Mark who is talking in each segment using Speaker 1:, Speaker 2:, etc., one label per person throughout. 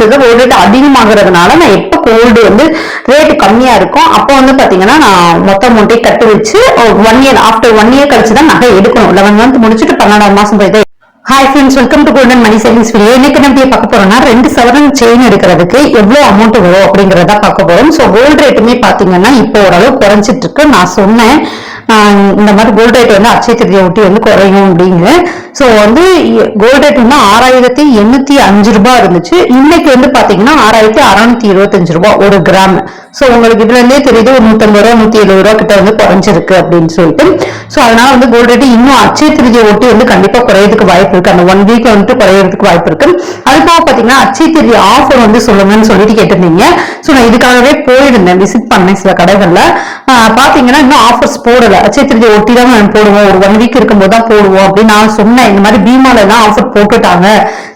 Speaker 1: மாசத்துல gold rate அதிகமாகிறதுனால நான் எப்ப கோல்டு வந்து ரேட் கம்மியா இருக்கும் அப்போ வந்து பாத்தீங்கன்னா நான் மொத்த அமௌண்ட்டை கட்டு வச்சு one year after one year கழிச்சு தான் நகை எடுக்கணும். லெவன் மந்த் முடிச்சுட்டு பன்னெண்டாம் மாசம் போய் hi friends welcome to golden money savings video இன்னைக்கு நம்ம பார்க்க போறோம்னா ரெண்டு சவரன் செயின் எடுக்கிறதுக்கு எவ்வளவு அமௌண்ட் வரும் அப்படிங்கறத பார்க்க போறோம். ஸோ கோல்டு ரேட்டுமே பாத்தீங்கன்னா இப்போ ஓரளவு குறைஞ்சிட்டு இருக்கு. நான் சொன்னேன் இந்த மாதிரி கோல்டேட் வந்து அச்சய திருதியை ஒட்டி வந்து குறையும் அப்படின்னு ஸோ வந்து கோல்டு ரேட் வந்து ஆறாயிரத்தி எண்ணூத்தி அஞ்சு ரூபாய் இருந்துச்சு. இன்னைக்கு வந்து பாத்தீங்கன்னா ஆறாயிரத்தி அறுநூத்தி இருபத்தஞ்சு ரூபாய் ஒரு கிராம் ஸோ உங்களுக்கு இதுல இருந்தே தெரியுது ஒரு நூத்தம்பது ரூபா நூத்தி எழுபது ரூபா கிட்ட வந்து குறைஞ்சிருக்கு அப்படின்னு சொல்லிட்டு. ஸோ அதனால வந்து கோல்ட் ரேட் இன்னும் அச்சய திருதியை ஒட்டி வந்து கண்டிப்பா குறையறதுக்கு வாய்ப்பு இருக்கு. அந்த ஒன் வீக் வந்துட்டு குறையறதுக்கு வாய்ப்பு இருக்கு. அது போக பாத்தீங்கன்னா அச்சய திருதி ஆஃபர் வந்து சொல்லுங்கன்னு சொல்லிட்டு கேட்டிருந்தீங்க. ஸோ நான் இதுக்காகவே போயிருந்தேன் விசிட் பண்ணேன் சில கடைகள்ல. பாத்தீங்கன்னா இன்னும் ஆஃபர்ஸ் போடல. அச்சய திருதியை ஒட்டி தான் நான் போடுவோம். ஒரு ஒன் வீக் இருக்கும்போது தான் போடுவோம் அப்படின்னு நான் சொன்னேன். இந்த மாதிரி பீமால தான் ஆஃபர் போட்டுட்டாங்க.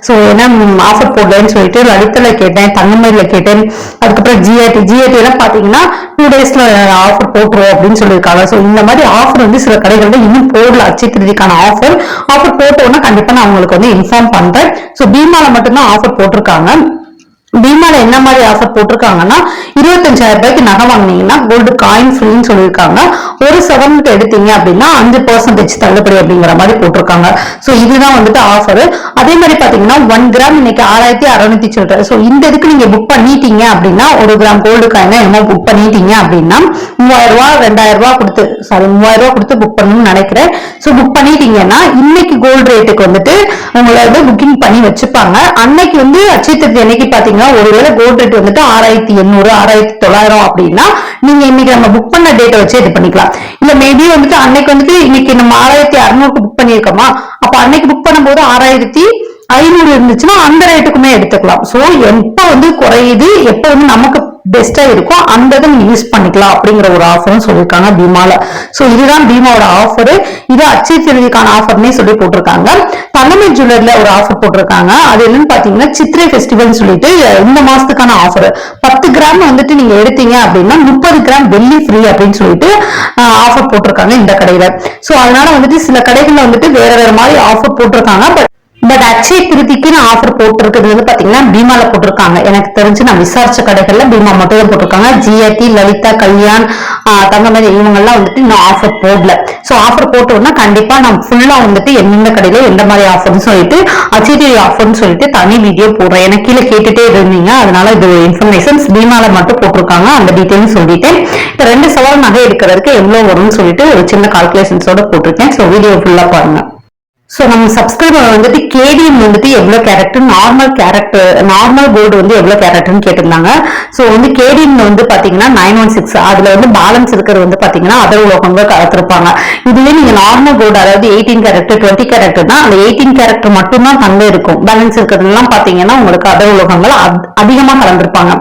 Speaker 1: ஸோ என்ன ஆஃபர் போடலன்னு சொல்லிட்டு லலித்தில் கேட்டேன் தங்கமயில கேட்டேன். அதுக்கப்புறம் ஜிஆர்டி ஜிஆர்டி எல்லாம் பார்த்தீங்கன்னா டூ டேஸ்ல ஆஃபர் போட்டுருவோம் அப்படின்னு சொல்லியிருக்காங்க. ஸோ இந்த மாதிரி ஆஃபர் வந்து சில கடைகள்ல இன்னும் போடல அச்சய திருதிக்கான ஆஃபர் ஆஃபர் போட்டோன்னா கண்டிப்பாக நான் உங்களுக்கு வந்து இன்ஃபார்ம் பண்றேன். ஸோ பீமால மட்டும்தான் ஆஃபர் போட்டிருக்காங்க. பீமால என்ன மாதிரி ஆஃபர் போட்டிருக்காங்கன்னா இருபத்தஞ்சாயிரம் ரூபாய்க்கு நகை வாங்குனீங்கன்னா கோல்டு காயின் ஃப்ரீன்னு சொல்லியிருக்காங்க. ஒரு செவன்ட் எடுத்தீங்க அப்படின்னா அஞ்சு பர்சன்டேஜ் தள்ளுபடி அப்படிங்கிற மாதிரி போட்டிருக்காங்க. ஸோ இதுதான் வந்துட்டு ஆஃபர் அதே மாதிரி பாத்தீங்கன்னா ஒன் கிராம் இன்னைக்கு ஆறாயிரத்தி அறுநூத்தி சில்லற. ஸோ இந்த இதுக்கு நீங்க புக் பண்ணிட்டீங்க அப்படின்னா ஒரு கிராம் கோல்டு காயினா என்னமோ புக் பண்ணிட்டீங்க அப்படின்னா மூவாயிரம் ரூபா ரெண்டாயிரம் ரூபா கொடுத்து சாரி மூவாயிரம் ரூபா கொடுத்து புக் பண்ணணும்னு நினைக்கிறேன். ஸோ புக் பண்ணிட்டீங்கன்னா இன்னைக்கு கோல்டு ரேட்டுக்கு வந்துட்டு உங்களை வந்து புக்கிங் பண்ணி வச்சுப்பாங்க. அன்னைக்கு வந்து அச்சய திருத்தி அன்னைக்கு பாத்தீங்கன்னா ஒருவேளை கோல்ட் ரேட் வந்துட்டு ஆறாயிரத்தி எண்ணூறு ஆறாயிரத்தி தொள்ளாயிரம் அப்படின்னா நீங்க இன்னைக்கு நம்ம புக் பண்ண டேட்டை வச்சு இது பண்ணிக்கலாம். இல்ல மேபி வந்துட்டு அன்னைக்கு வந்துட்டு இன்னைக்கு நம்ம ஆறாயிரத்தி அறுநூறுக்கு புக் பண்ணியிருக்கோமா? அப்ப அன்னைக்கு புக் பண்ணும்போது ஆறாயிரத்தி ஐநூறு இருந்துச்சுன்னா அந்த ரேட்டுக்குமே எடுத்துக்கலாம். ஸோ எப்போ வந்து குறையுது எப்போ வந்து நமக்கு பெஸ்டா இருக்கோ அந்த இதை நீங்க யூஸ் பண்ணிக்கலாம் அப்படிங்கிற ஒரு ஆஃபரும் சொல்லியிருக்காங்க பீமால. ஸோ இதுதான் பீமாவோட ஆஃபர் இது அச்சய திருதிக்கான ஆஃபர்னே சொல்லி போட்டிருக்காங்க. தங்கமை ஜுவல்லர்ல ஒரு ஆஃபர் போட்டிருக்காங்க. அது என்னன்னு பாத்தீங்கன்னா சித்திரை ஃபெஸ்டிவல்னு சொல்லிட்டு இந்த மாசத்துக்கான ஆஃபர் பத்து கிராம் வந்துட்டு நீங்க எடுத்தீங்க அப்படின்னா முப்பது கிராம் வெள்ளி ஃப்ரீ அப்படின்னு சொல்லிட்டு ஆஃபர் போட்டிருக்காங்க இந்த கடையில. ஸோ அதனால வந்துட்டு சில கடைகள்ல வந்துட்டு வேற வேற மாதிரி ஆஃபர் போட்டிருக்காங்க. பட் பட் அச்சய திருதிக்கு நான் ஆஃபர் போட்டிருக்கிறது வந்து பாத்தீங்கன்னா பீமால போட்டிருக்காங்க. எனக்கு தெரிஞ்சு நான் விசாரிச்ச கடைகள்ல பீமா மட்டும் தான் போட்டிருக்காங்க. ஜிஆர்டி லலிதா கல்யாண் தங்கமதி இவங்கெல்லாம் வந்துட்டு இன்னும் ஆஃபர் போடல. சோ ஆஃபர் போட்டோம்னா கண்டிப்பா நான் ஃபுல்லா வந்துட்டு எந்தெந்த கடையில எந்த மாதிரி ஆஃபர்னு சொல்லிட்டு அச்சய ஆஃபர்னு சொல்லிட்டு தனி வீடியோ போடுறேன். எனக்கு கீழே கேட்டுட்டே இருந்தீங்க. அதனால இது இன்ஃபர்மேஷன்ஸ் பீமால மட்டும் போட்டிருக்காங்க. அந்த டீட்டெயிலும் சொல்லிட்டேன். இப்ப ரெண்டு சவால் நகை எடுக்கிறதுக்கு எவ்வளவு வரும்னு சொல்லிட்டு ஒரு சின்ன கால்குலேஷன்ஸோட போட்டிருக்கேன். சோ வீடியோ ஃபுல்லா பாருங்க. ஸோ நம்ம சப்ஸ்கிரைபர் வந்துட்டு கேடிஎம் வந்துட்டு எவ்வளோ character normal character normal gold வந்து எவ்வளோ கேரக்டர்னு கேட்டிருந்தாங்க. ஸோ வந்து கேடிஎம்ல வந்து பார்த்தீங்கன்னா நைன் ஒன் சிக்ஸ் அதில் வந்து பேலன்ஸ் இருக்கிறது வந்து பார்த்தீங்கன்னா அதர் உலகங்கள் கலத்திருப்பாங்க. இதுவே நீங்கள் நார்மல் கோல்டு அதாவது எயிட்டீன் கேரக்டர் டுவெண்ட்டி கேரக்டர் தான் அந்த எயிட்டீன் கேரக்டர் மட்டும்தான் தங்க இருக்கும். பேலன்ஸ் இருக்கிறதுலாம் பார்த்தீங்கன்னா உங்களுக்கு அதர் உலகங்கள் அதிகமாக கலந்துருப்பாங்க.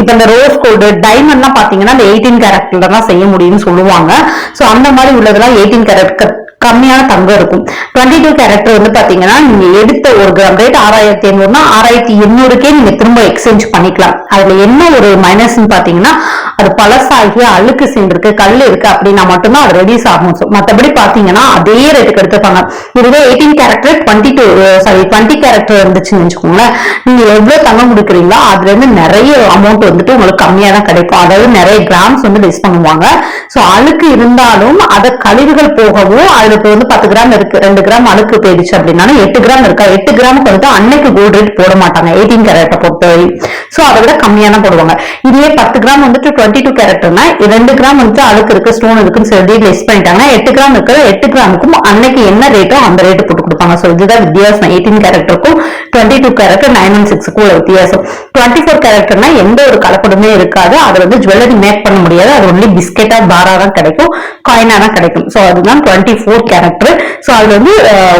Speaker 1: இப்போ இந்த ரோஸ் கோல்டு டைமண்ட்லாம் பார்த்தீங்கன்னா அந்த எயிட்டீன் கேரக்டர்ல தான் செய்ய முடியும்னு சொல்லுவாங்க. ஸோ அந்த மாதிரி உள்ளதெல்லாம் எயிட்டீன் கேரக்டர் கம்மியான தங்கம் இருக்கும். டுவெண்ட்டி டூ கேரக்டர் வந்து பாத்தீங்கன்னா நீங்க எடுத்த ஒரு கிராம் ரேட் ஆறாயிரத்தி எண்ணூறுனா ஆறாயிரத்தி எண்ணூறுக்கே நீங்க திரும்ப எக்ஸ்சேஞ்ச் பண்ணிக்கலாம். அதுல என்ன ஒரு மைனஸ்ன்னு பாத்தீங்கன்னா அது பழசாகி அழுக்கு சேர்ந்திருக்கு கல் இருக்கு அப்படின்னா மட்டும்தான் அது ரெடியூஸ் ஆகும். மற்றபடி பாத்தீங்கன்னா அதே ரேட்டுக்கு எடுத்துப்பாங்க. இதுவே eighteen character twenty two sorry twenty character இருந்துச்சுன்னு வச்சுக்கோங்களேன். நீங்க எவ்வளவு தங்கம் கொடுக்குறீங்களோ அதுல இருந்து நிறைய அமௌண்ட் வந்துட்டு உங்களுக்கு கம்மியா தான் கிடைக்கும். அதாவது நிறைய கிராம்ஸ் வந்து லெஸ் பண்ணுவாங்க. சோ அழுக்கு இருந்தாலும் அதை கழிவுகள் போகவும் அதுல இப்ப வந்து பத்து கிராம் இருக்கு ரெண்டு கிராம் அழுக்கு போயிடுச்சு அப்படின்னா எட்டு கிராம் இருக்கா? எட்டு கிராமுக்கு வந்து அன்னைக்கு கோல்டு ரேட் போட மாட்டாங்க. எயிட்டீன் கேரட்டை பொறுத்தவரை சோ அதை விட கம்மியா தான் போடுவாங்க. இதுவே பத்து கிராம் வந்துட்டு டுவெண்ட்டி டூ கேரட்னா ரெண்டு கிராம் வந்துட்டு அழுக்கு இருக்கு ஸ்டோன் இருக்குன்னு சொல்லி லெஸ் பண்ணிட்டாங்கன்னா எட்டு கிராம் இருக்கிற எட்டு கிராமுக்கும் அன்னைக்கு என்ன ரேட்டோ அந்த ரேட்டு போட்டு கொடுப்பாங்க. சோ இதுதான் வித்தியாசம். Eighteen கேரக்டருக்கும் twenty two character nine one சிக்ஸுக்கும் உள்ள வித்தியாசம். டுவெண்ட்டி ஃபோர் கேரக்டர்னா எந்த ஒரு கலப்படமே இருக்காது. அது வந்து ஜுவல்லரி மேக் பண்ண முடியாது. அது ஒன்லி பிஸ்கெட்டா பாரா தான் கிடைக்கும். காயினா தான் கிடைக்கும். ஸோ அதுதான் டுவெண்ட்டி ஃபோர் கேரக்டர் சோ அது வந்து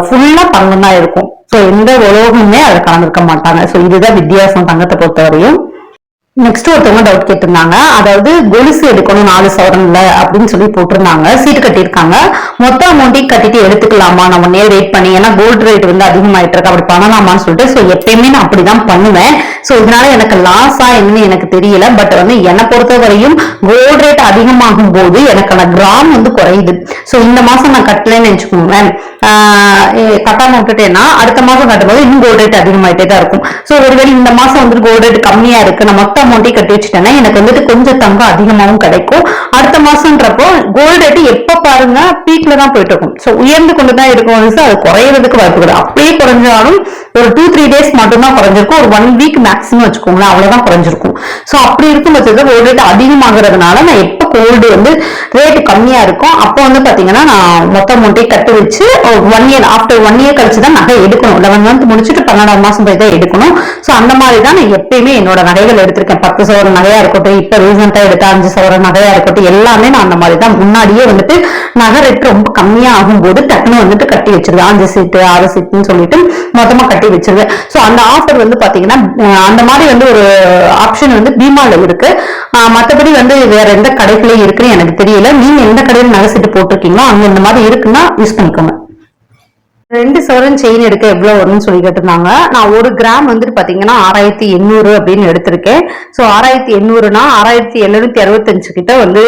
Speaker 1: ஃபுல்லா தங்கம் தான் இருக்கும். சோ எந்த உலோகமுமே அதை கலந்துருக்க மாட்டாங்க. சோ இதுதான் வித்தியாசம் தங்கத்தை பொறுத்தவரையும். நெக்ஸ்ட் ஒருத்தவங்க டவுட் கேட்டிருந்தாங்க. அதாவது கொலுசு எடுக்கணும் நாலு சவரன்ல அப்படின்னு சொல்லி போட்டிருந்தாங்க. சீட்டு கட்டியிருக்காங்க. மொத்த அமௌண்ட்டையும் கட்டிட்டு எடுத்துக்கலாமா? நம்ம நேர் வெயிட் பண்ணி ஏன்னா கோல்டு ரேட் வந்து அதிகமாயிட்டு இருக்கு. அப்படி பண்ணலாமான்னு சொல்லிட்டு ஸோ எப்பயுமே நான் அப்படிதான் பண்ணுவேன். ஸோ இதனால எனக்கு லாஸா என்னன்னு எனக்கு தெரியல. பட் வந்து என்னை பொறுத்த வரையும் கோல்டு ரேட் அதிகமாகும் போது எனக்கான கிராம் வந்து குறையுது. ஸோ இந்த மாசம் நான் கட்டலன்னு நினைச்சுக்கோங்க கட்டாம விட்டுட்டேன்னா அடுத்த மாசம் கட்டும்போது இன்னும் கோல்ட் ரேட் அதிகமாயிட்டே தான் இருக்கும். ஸோ ஒருவேளை இந்த மாசம் வந்து கோல்ட் ரேட் கம்மியா இருக்கு நான் மொத்த அமௌண்ட்டே கட்டி வச்சுட்டேன்னா எனக்கு வந்துட்டு கொஞ்சம் தங்கம் அதிகமாகவும் கிடைக்கும். அடுத்த மாசம்ன்றப்போ கோல்ட் ரேட் எப்ப பாருங்க பீக்ல தான் போயிட்டு இருக்கும். ஸோ உயர்ந்து கொண்டு தான் இருக்கும் அது குறையிறதுக்கு வாய்ப்பு கிடையாது அப்படியே குறைஞ்சாலும் ஒரு டூ த்ரீ டேஸ் மட்டும் தான் குறைஞ்சிருக்கும். ஒரு ஒன் வீக் மேக்ஸிமம் வச்சுக்கோங்களேன் அவ்வளவுதான் குறைஞ்சிருக்கும். ஸோ அப்படி இருக்கும் பட்சத்தில் கோல்ட் ரேட் அதிகமாகறதுனால நான் எப்போ கோல்டு வந்து ரேட்டு கம்மியா இருக்கும் அப்போ வந்து பாத்தீங்கன்னா நான் மொத்த அமௌண்ட்டையும் கட்டி வச்சு one year after one year கழிச்சு தான் நகை எடுக்கணும். லெவன் மந்த் முடிச்சுட்டு பன்னெண்டாம் மாசம் போய் தான் எடுக்கணும். ஸோ அந்த மாதிரி தான் நான் எப்பயுமே என்னோட நகைகள் எடுத்திருக்கேன். பத்து சவரம் நகையா இருக்கட்டும் இப்போ ரீசெண்டா எடுத்த அஞ்சு சவரம் நகையா இருக்கட்டும் எல்லாமே நான் அந்த மாதிரி தான். முன்னாடியே வந்துட்டு நகை ரேட் ரொம்ப கம்மியா ஆகும்போது டக்குன்னு வந்துட்டு கட்டி வச்சிருக்கேன் அஞ்சு சீட்டு ஆறு சீட்டுன்னு சொல்லிட்டு மொத்தமா கட்டி வச்சிருவேன். ஸோ அந்த ஆஃபர் வந்து பாத்தீங்கன்னா அந்த மாதிரி வந்து ஒரு ஆப்ஷன் வந்து பீமால இருக்கு. மற்றபடி வந்து வேற எந்த கடைகளையும் இருக்குன்னு எனக்கு தெரியல. நீங்க எந்த கடையில நகை போட்டிருக்கீங்களோ அங்க இந்த மாதிரி இருக்குன்னா யூஸ் பண்ணிக்கோங்க. ரெண்டு சவரன் செயின் எடுக்க எவ்வளோ வரும்னு சொல்லி கேட்டிருந்தாங்க. நான் ஒரு கிராம் வந்துட்டு பார்த்தீங்கன்னா ஆறாயிரத்தி எண்ணூறு அப்படின்னு எடுத்திருக்கேன். ஸோ ஆறாயிரத்தி எண்ணூறுனா ஆறாயிரத்தி எழுநூத்தி அறுபத்தஞ்சு கிட்ட வந்து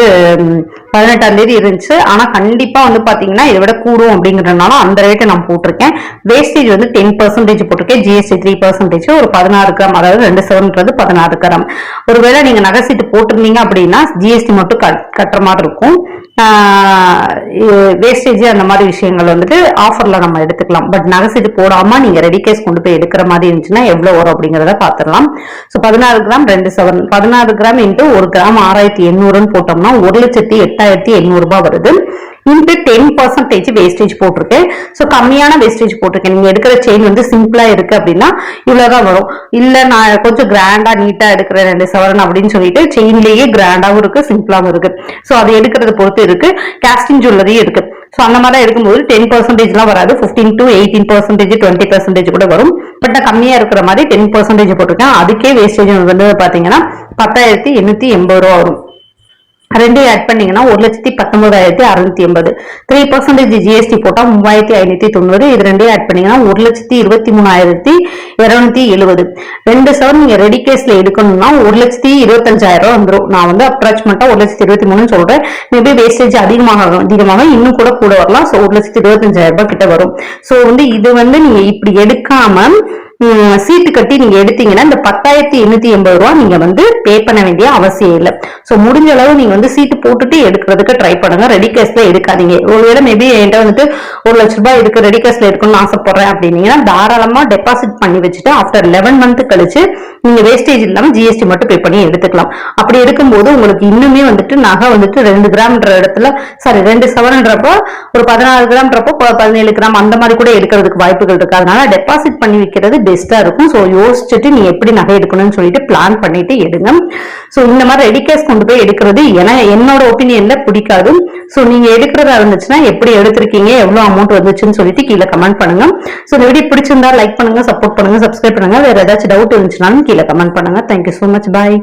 Speaker 1: பதினெட்டாம் தேதி இருந்துச்சு. ஆனால் கண்டிப்பாக வந்து பார்த்தீங்கன்னா இதை விட கூடும் அப்படிங்கிறதுனால அந்த ரேட்டை நான் போட்டிருக்கேன். வேஸ்டேஜ் வந்து டென் பர்சன்டேஜ் போட்டிருக்கேன். ஜிஎஸ்டி த்ரீ பர்சன்டேஜ் ஒரு பதினாறு கிராம் அதாவது ரெண்டு சவரன்றது பதினாறு கிராம் ஒருவேளை நீங்கள் நகைசீட்டு போட்டிருந்தீங்க அப்படின்னா ஜிஎஸ்டி மட்டும் கட்- கட்டுற மாதிரி இருக்கும். வேஸ்டேஜ் அந்த மாதிரி விஷயங்கள் வந்துட்டு ஆஃபரில் நம்ம எடுத்துக்கலாம். பட் நகை சீட்டு போடாம நீங்க ரெடி கேஸ் கொண்டு போய் எடுக்கிற மாதிரி இருந்துச்சுன்னா எவ்வளவு வரும் அப்படிங்கறத பாத்துடலாம் சோ பதினாறு கிராம் ரெண்டு செவன் பதினாறு கிராம் இன்ட்டு ஒரு கிராம் ஆறாயிரத்தி எண்ணூறுன்னு போட்டோம்னா ஒரு லட்சத்தி எட்டாயிரத்தி எண்ணூறு ரூபாய் வருது. இன்ட்டு டென் பர்சன்டேஜ் வேஸ்டேஜ் போட்டிருக்கேன். ஸோ கம்மியான வேஸ்டேஜ் போட்டிருக்கேன். நீங்க எடுக்கிற செயின் வந்து சிம்பிளா இருக்கு அப்படின்னா இவ்வளவுதான் வரும். இல்ல நான் கொஞ்சம் கிராண்டா நீட்டா எடுக்கிறேன் ரெண்டு சவரன் அப்படின்னு சொல்லிட்டு செயின்லயே கிராண்டாவும் இருக்கு சிம்பிளாவும் இருக்கு. ஸோ அது எடுக்கிறத பொறுத்து இருக்கு. கேஸ்டிங் ஜுவல்லரியும் இருக்கு. ஸோ அந்த மாதிரி இருக்கும்போது டென் பர்சன்டேஜ்லாம் வராது. Fifteen to eighteen percentage twenty percentage கூட வரும். பட் நான் கம்மியா இருக்கிற மாதிரி டென் பர்சன்டேஜ் போட்டிருக்கேன். அதுக்கே வேஸ்டேஜ் வந்து பாத்தீங்கன்னா பத்தாயிரத்தி எண்ணூத்தி எண்பது ரூபா வரும். ரெண்டையும் ஆட் பண்ணீங்கன்னா ஒரு லட்சத்தி பத்தொன்பதாயிரத்தி அறுநூத்தி எண்பது. த்ரீ பர்சன்டேஜ் ஜிஎஸ்டி போட்டா மூவாயிரத்தி ஐநூத்தி தொண்ணூறு. இது ரெண்டையும் ஆட் பண்ணீங்கன்னா ஒரு லட்சத்தி இருபத்தி மூணாயிரத்தி இருநூத்தி எழுபது. ரெண்டு சவர் நீங்க ரெடி கேஸ்ல எடுக்கணும்னா ஒரு லட்சத்தி இருபத்தஞ்சாயிரம் ரூபா வந்துடும் நான் வந்து அப்ராச்மெண்டா ஒரு லட்சத்தி இருபத்தி மூணுன்னு சொல்றேன். மேபி வேஸ்டேஜ் அதிகமாக அதிகமாக இன்னும் கூட கூட வரலாம். ஸோ ஒரு லட்சத்தி இருபத்தஞ்சாயிரம் ரூபாய் கிட்ட வரும். ஸோ வந்து இது வந்து நீங்க இப்படி எடுக்காம சீட்டு கட்டி நீங்க எடுத்தீங்கன்னா இந்த பத்தாயிரத்தி எண்ணூத்தி எண்பது ரூபா நீங்க வந்து பே பண்ண வேண்டிய அவசியம் இல்லை. ஸோ முடிஞ்ச அளவு நீங்க வந்து சீட்டு போட்டுட்டு எடுக்கிறதுக்கு ட்ரை பண்ணுங்க. ரெடி கேஸ்ல எடுக்காதீங்க. ஒருவேளை மேபி என்கிட்ட வந்துட்டு ஒரு லட்ச ரூபாய் இருக்கு ரெடி கேஸ்ல எடுக்கணும்னு ஆசைப்படுறேன் அப்படின்னீங்கன்னா தாராளமா டெபாசிட் பண்ணி வச்சுட்டு ஆஃப்டர் லெவன் மந்த் கழிச்சு நீங்க வேஸ்டேஜ் இல்லாம ஜிஎஸ்டி மட்டும் பே பண்ணி எடுத்துக்கலாம். அப்படி எடுக்கும்போது உங்களுக்கு இன்னுமே வந்துட்டு நகை வந்துட்டு ரெண்டு கிராம்ன்ற இடத்துல சாரி ரெண்டு செவன்ன்றப்போ ஒரு பதினாறு கிராம்ன்றப்போ பதினேழு கிராம் அந்த மாதிரி கூட எடுக்கிறதுக்கு வாய்ப்புகள் இருக்கு. அதனால டெபாசிட் பண்ணி வைக்கிறது பெஸ்ட்டாக இருக்கும். ஸோ யோசிச்சுட்டு நீ எப்படி நகை எடுக்கணும்னு சொல்லிட்டு பிளான் பண்ணிட்டு எடுங்க. ஸோ இந்த மாதிரி ரெடி கேஸ் கொண்டு போய் எடுக்கிறது என என்னோட ஒப்பீனியன்ல பிடிக்காது. ஸோ நீங்க எடுக்கிறதா இருந்துச்சுன்னா எப்படி எடுத்திருக்கீங்க எவ்வளோ அமௌண்ட் வந்துச்சுன்னு சொல்லிட்டு கீழே கமெண்ட் பண்ணுங்க. ஸோ இந்த வீடியோ பிடிச்சிருந்தா லைக் பண்ணுங்க சப்போர்ட் பண்ணுங்க சப்ஸ்கிரைப் பண்ணுங்க. வேற ஏதாச்சும் டவுட் இருந்துச்சுனாலும் கீழே கமெண்ட் பண்ணுங்க. Thank you so much bye